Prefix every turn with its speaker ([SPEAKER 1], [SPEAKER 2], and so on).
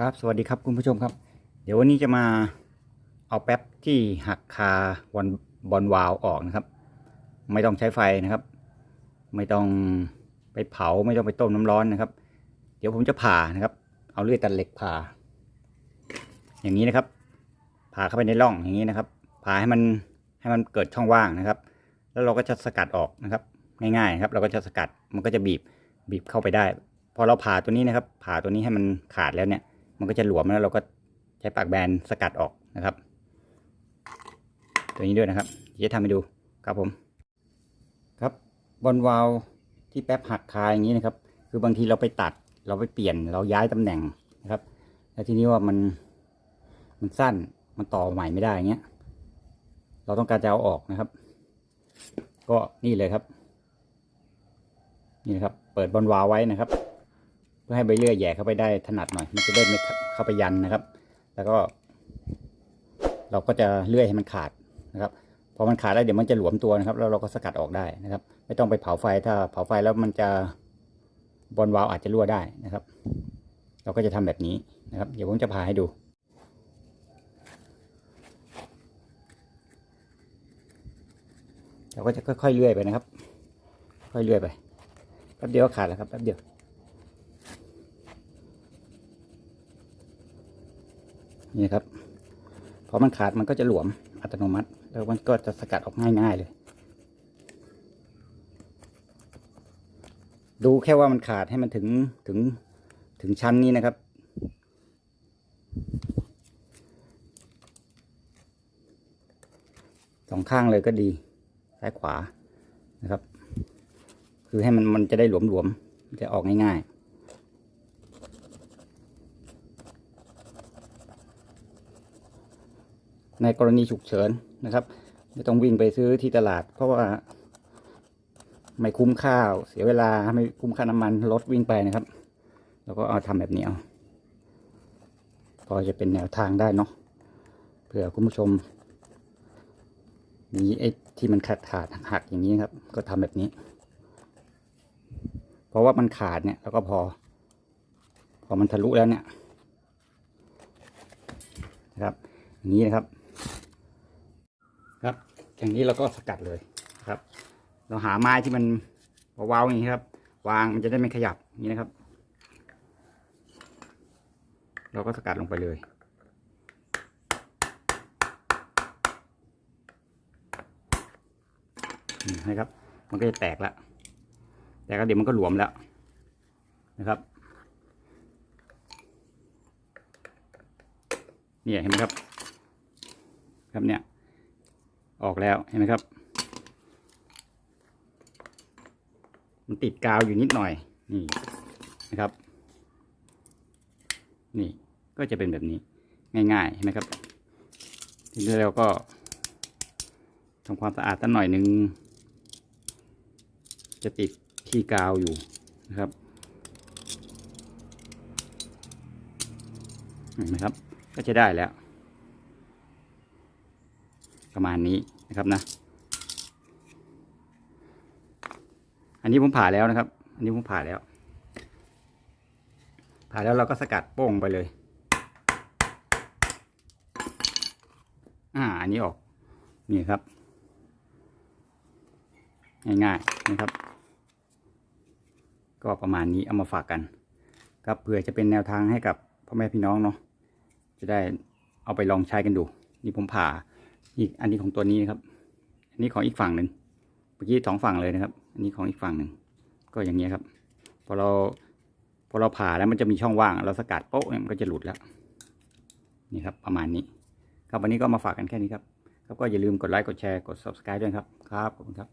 [SPEAKER 1] ครับสวัสดีครับคุณผู้ชมครับ เดี๋ยววันนี้จะมาเอาแป๊บที่หักคาบอลบอลวาล์วออกนะครับ ไม่ต้องใช้ไฟนะครับ ไม่ต้องไปเผาไม่ต้องไปต้มน้ำร้อนนะครับ เดี๋ยวผมจะผ่านะครับ เอาเลื่อยตัดเหล็กผ่า อย่างนี้นะครับ ผ่าเข้าไปในร่องอย่างนี้นะครับ ผ่าให้มันให้มันเกิดช่องว่างนะครับ แล้วเราก็จะสกัดออกนะครับ ง่ายๆครับ เราก็จะสกัดมันก็จะบีบบีบเข้าไปได้ พอเราผ่าตัวนี้นะครับ ผ่าตัวนี้ให้มันขาดแล้วเนี่ย มันก็จะหลวมแล้วเราก็ใช้ปากแบนสกัดออกนะครับ ตัวนี้ด้วยนะครับเดี๋ยวจะทำให้ดูครับผม ครับบอลวาลที่แป๊บหักคายอย่างนี้นะครับ คือบางทีเราไปตัดเราไปเปลี่ยนเราย้ายตำแหน่งนะครับ แล้วทีนี้ว่ามันมันสั้นมันต่อใหม่ไม่ได้อย่างเงี้ย เราต้องการจะเอาออกนะครับ ก็นี่เลยครับ นี่นะครับ เปิดบอลวาลไว้นะครับ เพื่อให้ใบเลื่อยแย่เข้าไปได้ถนัดหน่อย มันจะได้ไม่เข้าไปยันนะครับ แล้วก็ เราก็จะเลื่อยให้มันขาดนะครับพอมันขาดแล้วเดี๋ยวมันจะหลวมตัวนะครับ แล้วเราก็สกัดออกได้นะครับ ไม่ต้องไปเผาไฟถ้าเผาไฟแล้วมันจะบอลวาล์วอาจจะรั่วได้นะครับ เราก็จะทำแบบนี้นะครับ เดี๋ยวผมจะพาให้ดูเราก็จะค่อยๆเลื่อยไปนะครับ ค่อยเลื่อยไปแป๊บเดียวขาดแล้วครับแป๊บเดียว นี่ครับพอมันขาดมันก็จะหลวมอัตโนมัติ แล้วมันก็จะสกัดออกง่ายๆเลย ดูแค่ว่ามันขาดให้มันถึงถึงถึงชั้นนี้นะครับ สองข้างเลยก็ดีซ้ายขวานะครับ คือให้มันมันจะได้หลวมๆจะออกง่ายๆ ในกรณีฉุกเฉินนะครับ ไม่ต้องวิ่งไปซื้อที่ตลาด เพราะว่าไม่คุ้มค่าเสียเวลาไม่คุ้มค่าน้ำมันรถวิ่งไปนะครับ แล้วก็เอาทำแบบนี้เอาพอจะเป็นแนวทางได้เนาะเผื่อคุณผู้ชม มีไอ้ที่มันขาดขาดหักอย่างนี้ครับ ก็ทำแบบนี้ เพราะว่ามันขาดเนี่ย แล้วก็พอ พอมันทะลุแล้วเนี่ยนะครับ อย่างนี้นะครับ ครับอย่างนี้เราก็สกัดเลยครับ เราหาไม้ที่มันเว้าวๆอย่างนี้ครับ วางมันจะได้ไม่ขยับนี้นะครับ เราก็สกัดลงไปเลยนะครับ มันก็จะแตกแล้วแต่ก็เดี๋ยวมันก็หลวมแล้วนะครับเนี่ยเห็นไหมครับ ครับเนี่ย ออกแล้วเห็นไหมครับ มันติดกาวอยู่นิดหน่อย นี่นะครับ นี่ก็จะเป็นแบบนี้ง่ายๆเห็นไหมครับ ทีนี้เราก็ทำความสะอาดสักหน่อยหนึ่งจะติดที่กาวอยู่นะครับเห็นไหมครับ ก็จะได้แล้ว ประมาณนี้นะครับนะ อันนี้ผมผ่าแล้วนะครับ อันนี้ผมผ่าแล้ว ผ่าแล้วเราก็สกัดโป้งไปเลย อ่า อันนี้ออก นี่ครับ ง่ายๆนะครับ ก็ประมาณนี้เอามาฝากกัน ครับเผื่อจะเป็นแนวทางให้กับพ่อแม่พี่น้องเนาะ จะได้เอาไปลองใช้กันดู นี่ผมผ่า อีกอันนี้ของตัวนี้นะครับ อันนี้ของอีกฝั่งหนึ่งเมื่อกี้สองฝั่งเลยนะครับ อันนี้ของอีกฝั่งหนึ่งก็อย่างเงี้ยครับ พอเราพอเราผ่าแล้วมันจะมีช่องว่าง เราสกัดโป๊ะเนี่ยมันก็จะหลุดแล้ว นี่ครับประมาณนี้ ครับวันนี้ก็มาฝากกันแค่นี้ครับ ครับก็อย่าลืมกดไลค์กดแชร์กด subscribe ด้วยครับ ครับขอบคุณครับ